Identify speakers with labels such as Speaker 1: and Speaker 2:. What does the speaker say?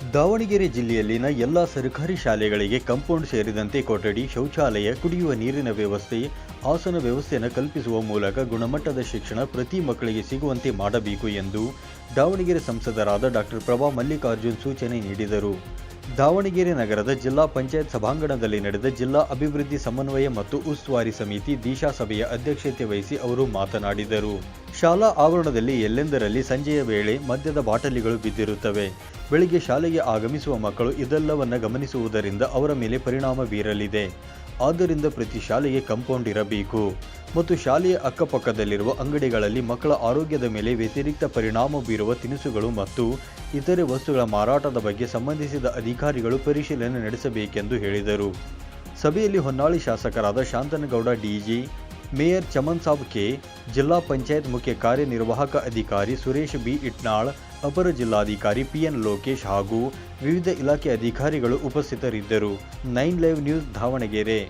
Speaker 1: ದಾವಣಗೆರೆ ಜಿಲ್ಲೆಯಲ್ಲಿನ ಎಲ್ಲ ಸರ್ಕಾರಿ ಶಾಲೆಗಳಿಗೆ ಕಾಂಪೌಂಡ್ ಸೇರಿದಂತೆ ಕೊಠಡಿ, ಶೌಚಾಲಯ, ಕುಡಿಯುವ ನೀರಿನ ವ್ಯವಸ್ಥೆ, ಆಸನ ವ್ಯವಸ್ಥೆಯನ್ನು ಕಲ್ಪಿಸುವ ಮೂಲಕ ಗುಣಮಟ್ಟದ ಶಿಕ್ಷಣ ಪ್ರತಿ ಮಕ್ಕಳಿಗೆ ಸಿಗುವಂತೆ ಮಾಡಬೇಕು ಎಂದು ದಾವಣಗೆರೆ ಸಂಸದರಾದ ಡಾಕ್ಟರ್ ಪ್ರಭಾ ಮಲ್ಲಿಕಾರ್ಜುನ್ ಸೂಚನೆ ನೀಡಿದರು. ದಾವಣಗೆರೆ ನಗರದ ಜಿಲ್ಲಾ ಪಂಚಾಯತ್ ಸಭಾಂಗಣದಲ್ಲಿ ನಡೆದ ಜಿಲ್ಲಾ ಅಭಿವೃದ್ಧಿ ಸಮನ್ವಯ ಮತ್ತು ಉಸ್ತುವಾರಿ ಸಮಿತಿ ದಿಶಾ ಸಭೆಯ ಅಧ್ಯಕ್ಷತೆ ವಹಿಸಿ ಅವರು ಮಾತನಾಡಿದರು. ಶಾಲಾ ಆವರಣದಲ್ಲಿ ಎಲ್ಲೆಂದರಲ್ಲಿ ಸಂಜೆಯ ವೇಳೆ ಮದ್ಯದ ಬಾಟಲಿಗಳು ಬಿದ್ದಿರುತ್ತವೆ. ಬೆಳಿಗ್ಗೆ ಶಾಲೆಗೆ ಆಗಮಿಸುವ ಮಕ್ಕಳು ಇದೆಲ್ಲವನ್ನ ಗಮನಿಸುವುದರಿಂದ ಅವರ ಮೇಲೆ ಪರಿಣಾಮ ಬೀರಲಿದೆ. ಆದ್ದರಿಂದ ಪ್ರತಿ ಶಾಲೆಗೆ ಕಂಪೌಂಡ್ ಇರಬೇಕು. ಮತ್ತು ಶಾಲೆಯ ಅಕ್ಕಪಕ್ಕದಲ್ಲಿರುವ ಅಂಗಡಿಗಳಲ್ಲಿ ಮಕ್ಕಳ ಆರೋಗ್ಯದ ಮೇಲೆ ವ್ಯತಿರಿಕ್ತ ಪರಿಣಾಮ ಬೀರುವ ತಿನಿಸುಗಳು ಮತ್ತು ಇತರೆ ವಸ್ತುಗಳ ಮಾರಾಟದ ಬಗ್ಗೆ ಸಂಬಂಧಿಸಿದ ಅಧಿಕಾರಿಗಳು ಪರಿಶೀಲನೆ ನಡೆಸಬೇಕೆಂದು ಹೇಳಿದರು. ಸಭೆಯಲ್ಲಿ ಹೊನ್ನಾಳಿ ಶಾಸಕರಾದ Shanthanagowda DG mayor Chaman Sab K, ಜಿಲ್ಲಾ ಪಂಚಾಯತ್ ಮುಖ್ಯ ಕಾರ್ಯನಿರ್ವಾಹಕ ಅಧಿಕಾರಿ ಸುರೇಶ್ ಬಿ. ಇಟ್ನಾಳ್ ಅಪರ ಜಿಲ್ಲಾಧಿಕಾರಿ ಪಿಎನ್ ಲೋಕೇಶ್ ಹಾಗೂ ವಿವಿಧ ಇಲಾಖೆ ಅಧಿಕಾರಿಗಳು ಉಪಸ್ಥಿತರಿದ್ದರು. Nine live news Davanagere.